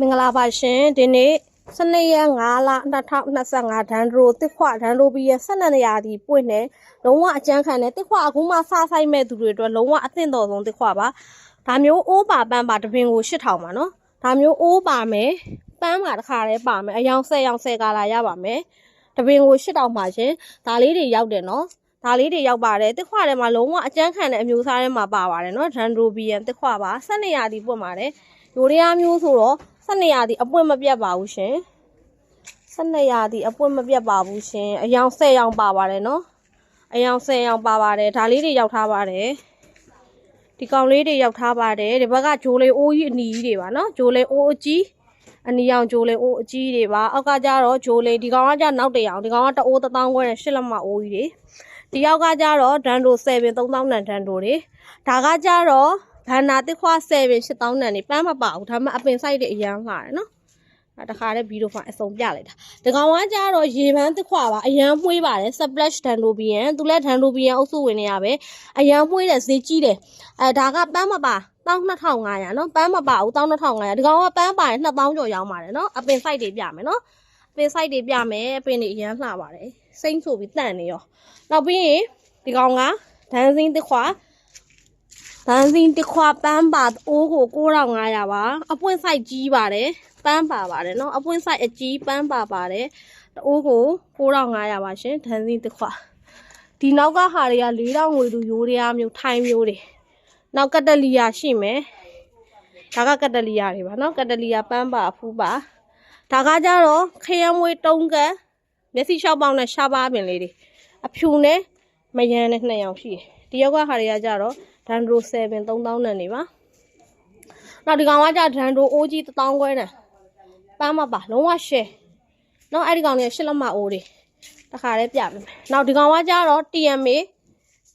မင်္ဂလာပါရှင်ဒီနေ့12ရက်5လ2025ဒန်ဒရိုတစ်ခွဒန်ဒရိုဘီရဲ့12နေရာဒီပွင့်နေလုံးဝအကျန်းခံတဲ့တစ်ခွအခုမှစဆိုင်မဲ့သူတွေအတွက်လုံးဝအသင့်တော်ဆုံးတစ်ခွပါဒါမျိုးအိုးပါပန်းပါတပင်ကို8000ပါနော်ဒါမျိုးအိုးပါမယ်ပန်းပါတစ်ခါတည်းပါမယ်အယောင်10ယောင်10ကာလာရပါမယ်တပင်ကို8000ပါရှင်ဒါလေးတွေရောက်တယ်နော်ဒါလေးတွေရောက်ပါတယ်တစ်ခွထဲမှာလုံးဝအကျန်းခံတဲ့အမျိုးအစားထဲမှာပါပါတယ်နော်ဒန်ဒရိုဘီယန်တစ်ခွပါ12နေရာဒီပွင့်ပါတယ်ယိုရီးယားမျိုးဆိုတော့ 12ရာသီအပွင့်မပြတ်ပါဘူးရှင်12ရာသီအပွင့်မပြတ်ပါဘူးရှင်အယောင်10ရောင်ပါပါတယ်နော်အယောင်10ရောင်ပါပါတယ်ဒါလေးတွေရောက်ထားပါတယ်ဒီကောင်လေးတွေရောက်ထားပါတယ်ဒီဘက်ကဂျိုးလေးအိုးကြီးအနီကြီးတွေပါနော်ဂျိုးလေးအိုးအကြီးအနီရောင်ဂျိုးလေးအိုးအကြီးတွေပါအောက်ကကျတော့ဂျိုးလေးဒီကောင်ကကျနောက်တရောင်ဒီကောင်ကတအိုး1000ခွဲနဲ့10လက်မအိုးကြီးတွေဒီယောက်ကကျတော့ဒန်ဒို7 3000နန်ဒန်ဒိုတွေဒါကကျတော့ ဘန်နာတစ်ခွာ7 8000နန်နေပန်းမပါဘူးဒါမှအပင်ဆိုင်တွေအရန်လာတယ်နော်အဲတခါတည်းဗီဒီယိုဖိုင်အစုံပြလိုက်တာဒီကောင်ကကြတော့ရေပန်းတစ်ခွာပါအရန်မွှေးပါတယ် splash dandobian သူလည်း dandobian အုပ်စုဝင်နေရပဲအရန်မွှေးတယ်ဈေးကြီးတယ်အဲဒါကပန်းမပါ12500နော်ပန်းမပါဘူး12500ဒီကောင်ကပန်းပါတယ်2000ကျော်ရောင်းပါတယ်နော်အပင်ဆိုင်တွေပြမယ်နော်အပင်ဆိုင်တွေပြမယ်အပင်တွေအရန်လှပါတယ်စိမ့်ဆိုပြီးတန့်နေရောနောက်ပြီးရင်ဒီကောင်ကဒန်းစင်းတစ်ခွာ ဘန်းစင်းတစ်ခွာပန်းပါအိုးကို9500ပါအပွင့်ဆိုင်ကြီးပါတယ်ပန်းပါပါတယ်နော်အပွင့်ဆိုင်အကြီးပန်းပါပါတယ်တအိုးကို9500ပါရှင်ဒန်းစင်းတစ်ခွာဒီနောက်ကဟာတွေက4000ငွေလူရိုးတွေကမျိုးထိုင်းမျိုးတွေနောက်ကတလီယာရှိမယ်ဒါကကတလီယာတွေပါနော်ကတလီယာပန်းပါအဖူးပါဒါကကြတော့ခရမ်းမွေးတုံးကမျက်စိလျှောက်ပေါင်းနဲ့ရှားပါပင်လေးတွေအဖြူနဲ့မယမ်းနဲ့နှစ်ယောက်ရှိတယ်ဒီယောက်ကဟာတွေကကြတော့ ဒန်ဒရို7 3000နဲ့နေပါနောက်ဒီကောင်ကကြဒန်ဒရိုအိုးကြီး1000ခွဲနဲ့ပန်းမပါလုံးဝရှယ်နောက်အဲ့ဒီကောင်တွေကရှစ်လက်မအိုးတွေတခါတည်းပြပေးမယ်နောက်ဒီကောင်ကကြတော့ TMA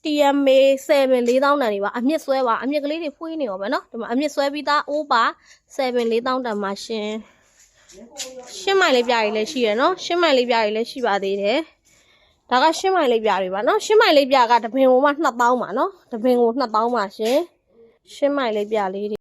TMA 7 4000တန်နေပါအမြင့်ဆွဲပါအမြင့်ကလေးတွေဖွေးနေရောပဲเนาะဒီမှာအမြင့်ဆွဲပြီးသားအိုးပါ7 4000တန်မှာရှင်ရှင်းမိုင်လေးပြရည်လည်းရှိရယ်เนาะရှင်းမိုင်လေးပြရည်လည်းရှိပါသေးတယ် ဒါကရှင်းမိုင်လေးပြတွေပါနော်ရှင်းမိုင်လေးပြကတပင်ကိုမှ2000ပါနော်တပင်ကို2000ပါရှင်ရှင်းမိုင်လေးပြလေး